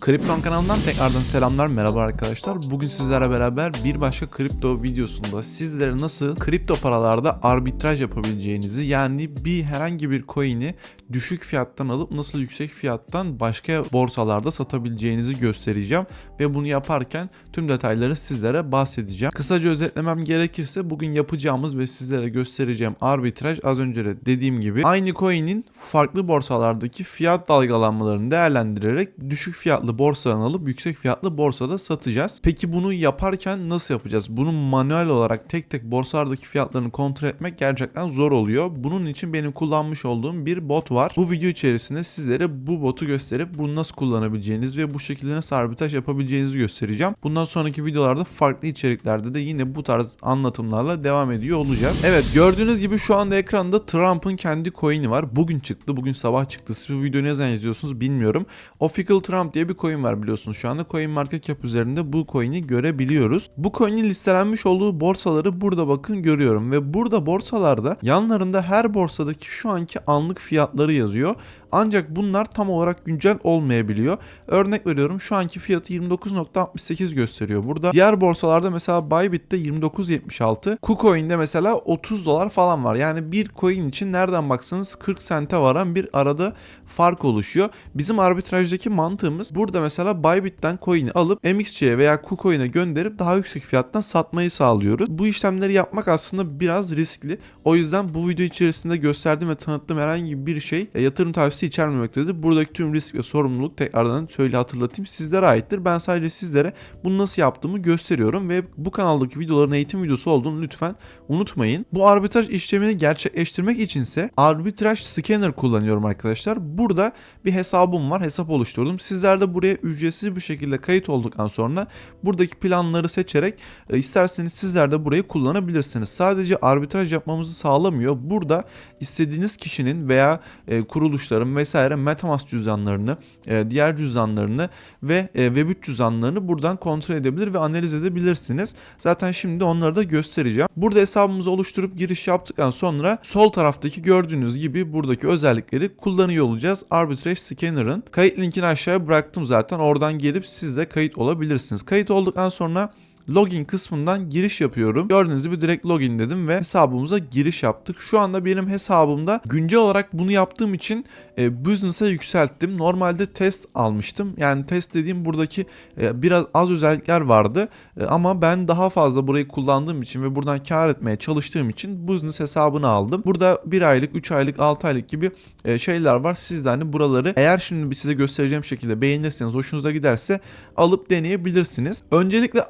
Kripton kanalından tekrardan selamlar merhaba arkadaşlar. Bugün sizlerle beraber bir başka kripto videosunda sizlere nasıl kripto paralarda arbitraj yapabileceğinizi yani bir herhangi bir coin'i düşük fiyattan alıp nasıl yüksek fiyattan başka borsalarda satabileceğinizi göstereceğim ve bunu yaparken tüm detayları sizlere bahsedeceğim. Kısaca özetlemem gerekirse bugün yapacağımız ve sizlere göstereceğim arbitraj az önce de dediğim gibi aynı coin'in farklı borsalardaki fiyat dalgalanmalarını değerlendirerek düşük fiyatlı borsadan alıp yüksek fiyatlı borsada satacağız. Peki bunu yaparken nasıl yapacağız? Bunu manuel olarak tek tek borsalardaki fiyatlarını kontrol etmek gerçekten zor oluyor. Bunun için benim kullanmış olduğum bir bot var. Bu video içerisinde sizlere bu botu gösterip bunu nasıl kullanabileceğiniz ve bu şekilde nasıl arbitraj yapabileceğinizi göstereceğim. Bundan sonraki videolarda farklı içeriklerde de yine bu tarz anlatımlarla devam ediyor olacağız. Evet gördüğünüz gibi şu anda ekranda Trump'ın kendi coin'i var. Bugün çıktı. Bugün sabah çıktı. Siz bu videoyu ne zaman izliyorsunuz bilmiyorum. Official Trump diye bir coin var biliyorsunuz şu anda. Coin Market Cap üzerinde bu coin'i görebiliyoruz. Bu coin'in listelenmiş olduğu borsaları burada bakın görüyorum ve burada borsalarda yanlarında her borsadaki şu anki anlık fiyatları yazıyor. Ancak bunlar tam olarak güncel olmayabiliyor. Örnek veriyorum şu anki fiyatı 29.68 gösteriyor burada. Diğer borsalarda mesela Bybit'te 29.76, KuCoin'de mesela 30 dolar falan var. Yani bir coin için nereden baksanız 40 sente varan bir arada fark oluşuyor. Bizim arbitrajdaki mantığımız burada mesela Bybit'ten coin'i alıp MXC'ye veya KuCoin'e gönderip daha yüksek fiyattan satmayı sağlıyoruz. Bu işlemleri yapmak aslında biraz riskli. O yüzden bu video içerisinde gösterdiğim ve tanıttığım herhangi bir şey e, yatırım tavsiyesi içermemektedir. Buradaki tüm risk ve sorumluluk tekrardan söyle hatırlatayım sizlere aittir. Ben sadece sizlere bunu nasıl yaptığımı gösteriyorum ve bu kanaldaki videoların eğitim videosu olduğunu lütfen unutmayın. Bu arbitraj işlemini gerçekleştirmek içinse arbitraj scanner kullanıyorum arkadaşlar. Burada bir hesabım var. Hesap oluşturdum. Sizler de buraya ücretsiz bir şekilde kayıt olduktan sonra buradaki planları seçerek e, isterseniz sizler de burayı kullanabilirsiniz. Sadece arbitraj yapmamızı sağlamıyor. Burada istediğiniz kişinin veya e, kuruluşların vesaire MetaMask cüzdanlarını, e, diğer cüzdanlarını ve e, Web3 cüzdanlarını buradan kontrol edebilir ve analiz edebilirsiniz. Zaten şimdi onları da göstereceğim. Burada hesabımızı oluşturup giriş yaptıktan sonra sol taraftaki gördüğünüz gibi buradaki özellikleri kullanıyor olacağız. Arbitrage Scanner'ın kayıt linkini aşağıya bıraktım zaten. Oradan gelip siz de kayıt olabilirsiniz. Kayıt olduktan sonra login kısmından giriş yapıyorum. Gördüğünüz gibi direkt login dedim ve hesabımıza giriş yaptık. Şu anda benim hesabımda güncel olarak bunu yaptığım için e, business'a yükselttim. Normalde test almıştım. Yani test dediğim buradaki e, biraz az özellikler vardı. E, ama ben daha fazla burayı kullandığım için ve buradan kar etmeye çalıştığım için business hesabını aldım. Burada 1 aylık, 3 aylık, 6 aylık gibi e, şeyler var. Siz de hani buraları eğer şimdi size göstereceğim şekilde beğenirseniz, hoşunuza giderse alıp deneyebilirsiniz. Öncelikle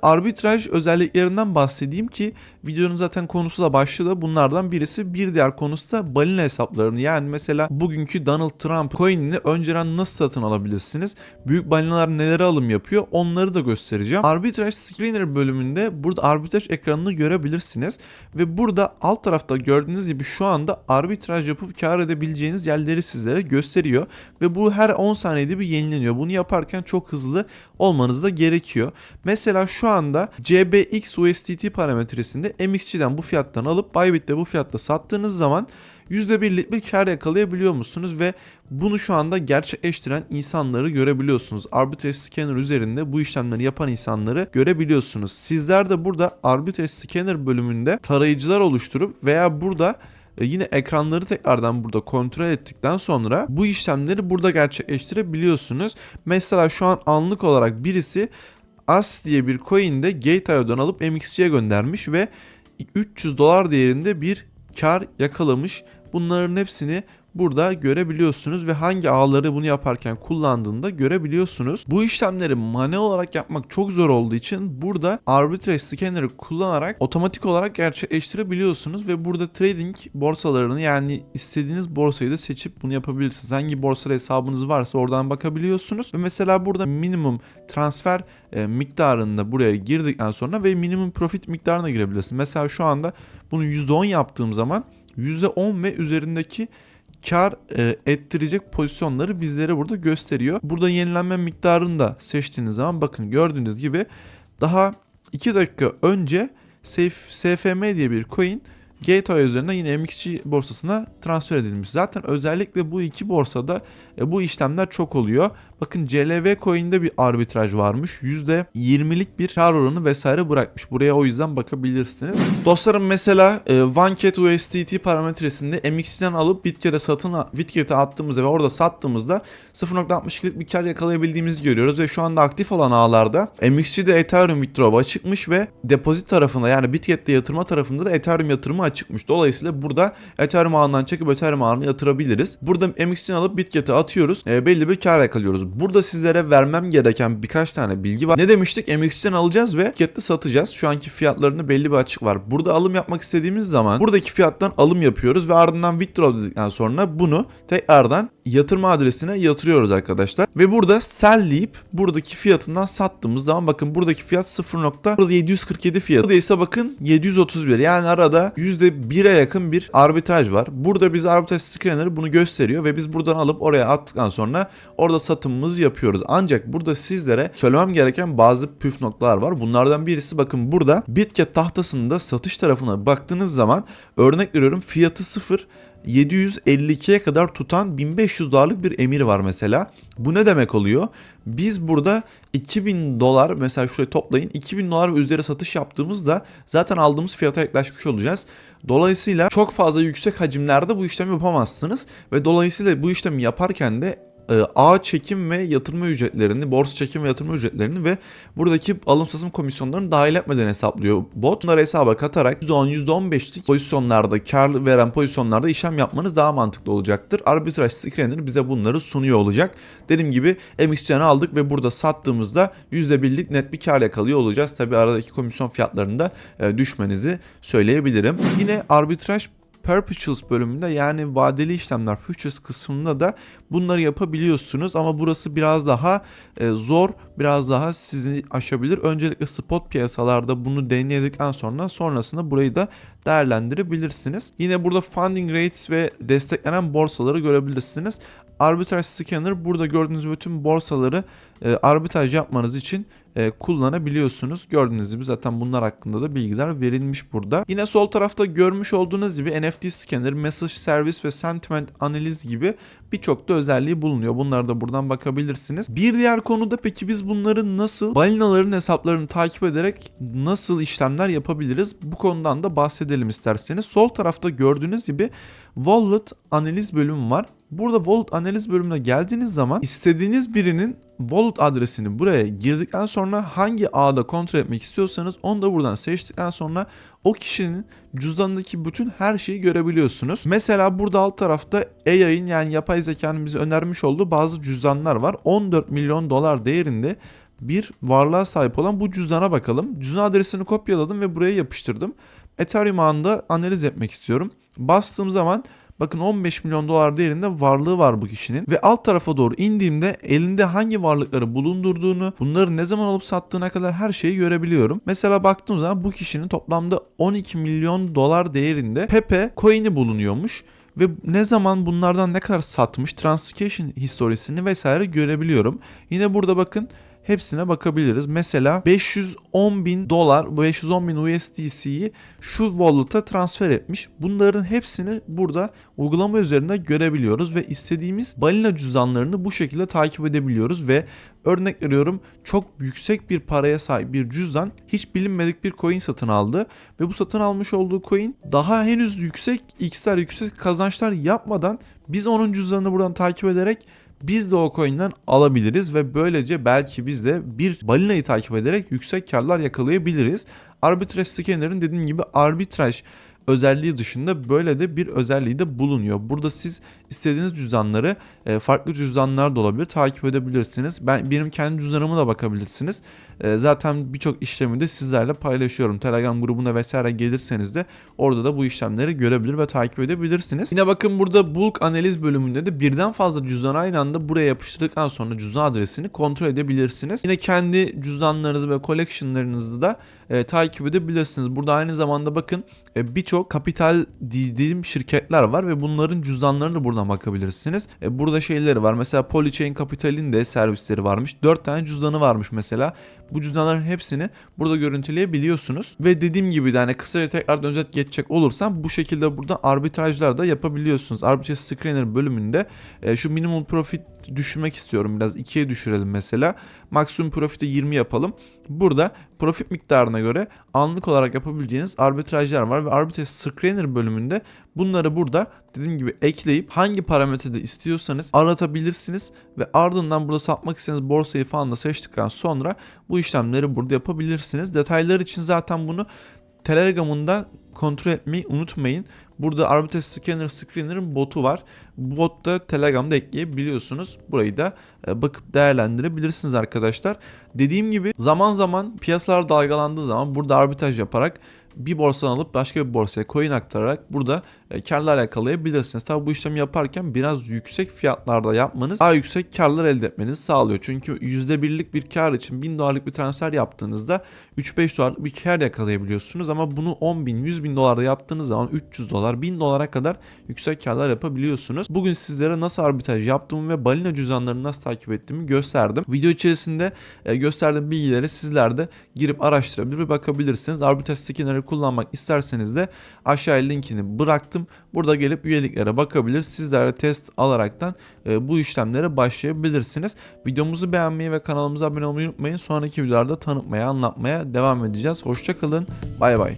arbitraj özelliklerinden bahsedeyim ki videonun zaten konusu da başladı. Bunlardan birisi bir diğer konusu da balina hesaplarını. Yani mesela bugünkü Donald Trump coin'ini önceden nasıl satın alabilirsiniz? Büyük balinalar nelere alım yapıyor? Onları da göstereceğim. Arbitraj Screener bölümünde burada arbitraj ekranını görebilirsiniz. Ve burada alt tarafta gördüğünüz gibi şu anda arbitraj yapıp kar edebileceğiniz yerleri sizlere gösteriyor. Ve bu her 10 saniyede bir yenileniyor. Bunu yaparken çok hızlı olmanız da gerekiyor. Mesela şu anda CBX USDT parametresinde MXC'den bu fiyattan alıp Bybit'te bu fiyatta sattığınız zaman %1'lik bir kar yakalayabiliyor musunuz ve bunu şu anda gerçekleştiren insanları görebiliyorsunuz. Arbitrage Scanner üzerinde bu işlemleri yapan insanları görebiliyorsunuz. Sizler de burada Arbitrage Scanner bölümünde tarayıcılar oluşturup veya burada e, yine ekranları tekrardan burada kontrol ettikten sonra bu işlemleri burada gerçekleştirebiliyorsunuz. Mesela şu an anlık olarak birisi AS diye bir coin'de Gate.io'dan alıp MXC'ye göndermiş ve 300 dolar değerinde bir kar yakalamış. Bunların hepsini burada görebiliyorsunuz ve hangi ağları bunu yaparken kullandığını da görebiliyorsunuz. Bu işlemleri manuel olarak yapmak çok zor olduğu için burada arbitrage scanner'ı kullanarak otomatik olarak gerçekleştirebiliyorsunuz ve burada trading borsalarını yani istediğiniz borsayı da seçip bunu yapabilirsiniz. Hangi borsada hesabınız varsa oradan bakabiliyorsunuz ve mesela burada minimum transfer e, miktarında buraya girdikten sonra ve minimum profit miktarına girebilirsiniz. Mesela şu anda bunu %10 yaptığım zaman %10 ve üzerindeki kar e, ettirecek pozisyonları bizlere burada gösteriyor. Burada yenilenme miktarını da seçtiğiniz zaman bakın gördüğünüz gibi daha 2 dakika önce SFM diye bir coin Gateway üzerinden yine MXC borsasına transfer edilmiş. Zaten özellikle bu iki borsada e, bu işlemler çok oluyor. Bakın CLV coin'de bir arbitraj varmış. %20'lik bir kar oranı vesaire bırakmış. Buraya o yüzden bakabilirsiniz. Dostlarım mesela e, OneCat USDT parametresinde MXC'den alıp Bitget'e satın Bitget'e attığımızda ve orada sattığımızda 0.62'lik bir kar yakalayabildiğimizi görüyoruz ve şu anda aktif olan ağlarda MXC'de Ethereum withdraw'a çıkmış ve depozit tarafında yani Bitget'te yatırma tarafında da Ethereum yatırımı açıkmış. Dolayısıyla burada Ethereum ağından çekip Ethereum ağına yatırabiliriz. Burada MXC'den alıp Bitget'e atıyoruz. E, belli bir kar yakalıyoruz. Burada sizlere vermem gereken birkaç tane bilgi var. Ne demiştik? MXC'den alacağız ve Bitget'te satacağız. Şu anki fiyatlarında belli bir açık var. Burada alım yapmak istediğimiz zaman buradaki fiyattan alım yapıyoruz ve ardından withdraw dedikten sonra bunu tekrardan yatırma adresine yatırıyoruz arkadaşlar. Ve burada sell deyip buradaki fiyatından sattığımız zaman bakın buradaki fiyat 0.747 fiyatı. Burada ise bakın 731 yani arada %1'e yakın bir arbitraj var. Burada bize arbitraj scanner bunu gösteriyor ve biz buradan alıp oraya attıktan sonra orada satımımızı yapıyoruz. Ancak burada sizlere söylemem gereken bazı püf noktalar var. Bunlardan birisi bakın burada Bitget tahtasında satış tarafına baktığınız zaman örnek veriyorum fiyatı 0 752'ye kadar tutan 1500 dolarlık bir emir var mesela. Bu ne demek oluyor? Biz burada 2000 dolar mesela şuraya toplayın 2000 dolar ve üzeri satış yaptığımızda zaten aldığımız fiyata yaklaşmış olacağız. Dolayısıyla çok fazla yüksek hacimlerde bu işlemi yapamazsınız ve dolayısıyla bu işlemi yaparken de e, ağ çekim ve yatırma ücretlerini, borsa çekim ve yatırma ücretlerini ve buradaki alım satım komisyonlarını dahil etmeden hesaplıyor bot. Bunları hesaba katarak %10, %15'lik pozisyonlarda, kar veren pozisyonlarda işlem yapmanız daha mantıklı olacaktır. Arbitraj scanner bize bunları sunuyor olacak. Dediğim gibi MXC'ni aldık ve burada sattığımızda %1'lik net bir kar yakalıyor olacağız. Tabi aradaki komisyon fiyatlarında e, düşmenizi söyleyebilirim. Yine arbitraj Perpetuals bölümünde yani vadeli işlemler futures kısmında da bunları yapabiliyorsunuz ama burası biraz daha e, zor, biraz daha sizi aşabilir. Öncelikle spot piyasalarda bunu deneyedikten sonra sonrasında burayı da değerlendirebilirsiniz. Yine burada funding rates ve desteklenen borsaları görebilirsiniz. Arbitrage Scanner burada gördüğünüz bütün borsaları e, arbitraj yapmanız için e, kullanabiliyorsunuz. Gördüğünüz gibi zaten bunlar hakkında da bilgiler verilmiş burada. Yine sol tarafta görmüş olduğunuz gibi NFT Scanner, Message Service ve Sentiment Analiz gibi birçok da özelliği bulunuyor. Bunlara da buradan bakabilirsiniz. Bir diğer konuda peki biz bunları nasıl balinaların hesaplarını takip ederek nasıl işlemler yapabiliriz? Bu konudan da bahsedelim isterseniz. Sol tarafta gördüğünüz gibi Wallet analiz bölümü var. Burada wallet analiz bölümüne geldiğiniz zaman istediğiniz birinin wallet adresini buraya girdikten sonra hangi ağda kontrol etmek istiyorsanız onu da buradan seçtikten sonra o kişinin cüzdanındaki bütün her şeyi görebiliyorsunuz. Mesela burada alt tarafta AI'ın yani yapay zekanın bize önermiş olduğu bazı cüzdanlar var. 14 milyon dolar değerinde bir varlığa sahip olan bu cüzdana bakalım. Cüzdan adresini kopyaladım ve buraya yapıştırdım. Ethereum ağında analiz etmek istiyorum. Bastığım zaman Bakın 15 milyon dolar değerinde varlığı var bu kişinin. Ve alt tarafa doğru indiğimde elinde hangi varlıkları bulundurduğunu, bunları ne zaman alıp sattığına kadar her şeyi görebiliyorum. Mesela baktığım zaman bu kişinin toplamda 12 milyon dolar değerinde Pepe coin'i bulunuyormuş ve ne zaman bunlardan ne kadar satmış, transaction historisini vesaire görebiliyorum. Yine burada bakın hepsine bakabiliriz. Mesela 510 bin dolar, 510 bin USDC'yi şu wallet'a transfer etmiş. Bunların hepsini burada uygulama üzerinde görebiliyoruz ve istediğimiz balina cüzdanlarını bu şekilde takip edebiliyoruz ve örnek veriyorum çok yüksek bir paraya sahip bir cüzdan hiç bilinmedik bir coin satın aldı ve bu satın almış olduğu coin daha henüz yüksek x'ler yüksek kazançlar yapmadan biz onun cüzdanını buradan takip ederek biz de o coin'den alabiliriz ve böylece belki biz de bir balinayı takip ederek yüksek karlar yakalayabiliriz. Arbitraj scanner'ın dediğim gibi arbitraj özelliği dışında böyle de bir özelliği de bulunuyor. Burada siz istediğiniz cüzdanları e, farklı cüzdanlar da olabilir takip edebilirsiniz. Ben benim kendi cüzdanıma da bakabilirsiniz. E, zaten birçok işlemi de sizlerle paylaşıyorum. Telegram grubuna vesaire gelirseniz de orada da bu işlemleri görebilir ve takip edebilirsiniz. Yine bakın burada bulk analiz bölümünde de birden fazla cüzdan aynı anda buraya yapıştırdıktan sonra cüzdan adresini kontrol edebilirsiniz. Yine kendi cüzdanlarınızı ve collectionlarınızı da e, takip edebilirsiniz. Burada aynı zamanda bakın e, birçok kapital dediğim şirketler var ve bunların cüzdanlarını buradan bakabilirsiniz. E, burada şeyleri var. Mesela Polychain Capital'in de servisleri varmış. 4 tane cüzdanı varmış mesela. Bu cüzdanların hepsini burada görüntüleyebiliyorsunuz. Ve dediğim gibi de hani kısaca tekrardan özet geçecek olursam bu şekilde burada arbitrajlar da yapabiliyorsunuz. Arbitraj Screener bölümünde e, şu minimum profit düşürmek istiyorum biraz 2'ye düşürelim mesela. Maksimum profiti 20 yapalım. Burada profit miktarına göre anlık olarak yapabileceğiniz arbitrajlar var ve arbitraj screener bölümünde bunları burada dediğim gibi ekleyip hangi parametrede istiyorsanız aratabilirsiniz ve ardından burada satmak istediğiniz borsayı falan da seçtikten sonra bu işlemleri burada yapabilirsiniz. Detaylar için zaten bunu Telegram'ında kontrol etmeyi unutmayın. Burada Arbitrage Scanner Screener'ın botu var. Bu botta Telegram'da ekleyebiliyorsunuz. Burayı da e, bakıp değerlendirebilirsiniz arkadaşlar. Dediğim gibi zaman zaman piyasalar dalgalandığı zaman burada arbitraj yaparak bir borsadan alıp başka bir borsaya coin aktararak burada karlar yakalayabilirsiniz. Tabi bu işlemi yaparken biraz yüksek fiyatlarda yapmanız daha yüksek karlar elde etmenizi sağlıyor. Çünkü %1'lik bir kar için 1000 dolarlık bir transfer yaptığınızda 3-5 dolarlık bir kar yakalayabiliyorsunuz ama bunu 10 bin 100 bin dolarda yaptığınız zaman 300 dolar 1000 dolara kadar yüksek karlar yapabiliyorsunuz. Bugün sizlere nasıl arbitraj yaptığımı ve balina cüzdanlarını nasıl takip ettiğimi gösterdim. Video içerisinde e, gösterdiğim bilgileri sizler de girip araştırabilir bakabilirsiniz. Arbitraj skinner'ı kullanmak isterseniz de aşağıya linkini bıraktım. Burada gelip üyeliklere bakabilir. Sizler de test alaraktan e, bu işlemlere başlayabilirsiniz. Videomuzu beğenmeyi ve kanalımıza abone olmayı unutmayın. Sonraki videolarda tanıtmaya, anlatmaya devam edeceğiz. Hoşçakalın. Bay bay.